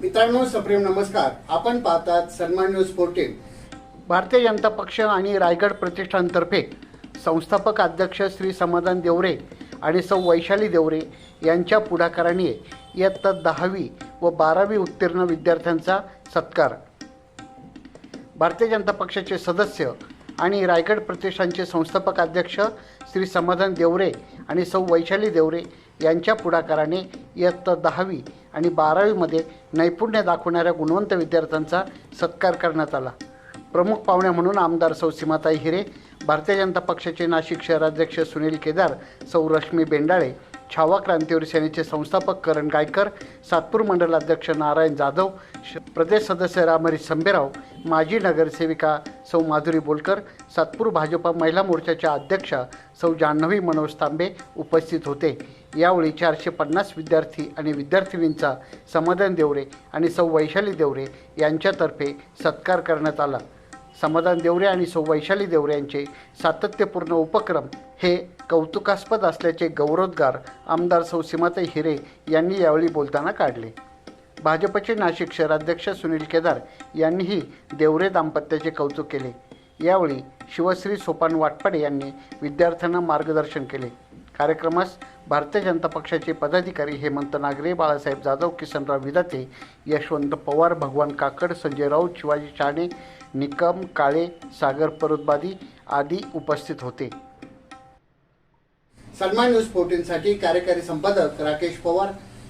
मित्रांनो सप्रेम नमस्कार. आपण पाहतात सन्मान न्यूज फोर्टीन भारतीय जनता पक्ष आणि रायगड प्रतिष्ठानतर्फे संस्थापक अध्यक्ष श्री समाधान देवरे आणि सौ वैशाली देवरे यांच्या पुढाकाराने इयत्ता दहावी व बारावी उत्तीर्ण विद्यार्थ्यांचा सत्कार. भारतीय जनता पक्षाचे सदस्य आणि रायगड प्रतिष्ठानचे संस्थापक अध्यक्ष श्री समाधान देवरे आणि सौ वैशाली देवरे यांच्या पुढाकाराने इयत्ता दहावी आणि बारावीमध्ये नैपुण्य दाखवणाऱ्या गुणवंत विद्यार्थ्यांचा सत्कार करण्यात आला. प्रमुख पाहुण्या म्हणून आमदार सौ सीमाताई हिरे भारतीय जनता पक्षाचे नाशिक शहराध्यक्ष सुनील केदार सौ रश्मी बेंडाळे छावा क्रांतीवर सेनेचे संस्थापक करण गायकर सातपूर मंडलाध्यक्ष नारायण जाधव श प्रदेश सदस्य रामहरी संभेराव माजी नगरसेविका सौ माधुरी बोलकर सातपूर भाजपा महिला मोर्चाच्या अध्यक्षा सौ जान्हवी मनोज तांबे उपस्थित होते. यावेळी चारशे पन्नास विद्यार्थी आणि विद्यार्थिनींचा समाधान देवरे आणि सौ वैशाली देवरे यांच्यातर्फे सत्कार करण्यात आला. समाधान देवरे आणि सौ वैशाली देवरे यांचे सातत्यपूर्ण उपक्रम हे कौतुकास्पद असल्याचे गौरवोद्गार आमदार सौ सीमाताई हिरे यांनी यावेळी बोलताना काढले. भाजपचे नाशिक शहराध्यक्ष सुनील केदार यांनीही देवरे दाम्पत्याचे कौतुक केले. यावेळी शिवश्री सोपान वाटपाडे यांनी विद्यार्थ्यांना मार्गदर्शन केले. कार्यक्रमास भारतीय जनता पक्षाचे पदाधिकारी हेमंत नागरे बाळासाहेब जाधव किसनराव विदाते यशवंत पवार भगवान काकड संजय राऊत शिवाजी शाणे निकम काळे सागर परुतबादी आदी उपस्थित होते. सन्मान न्यूज फोर्टीनसाठी कार्यकारी संपादक राकेश पवार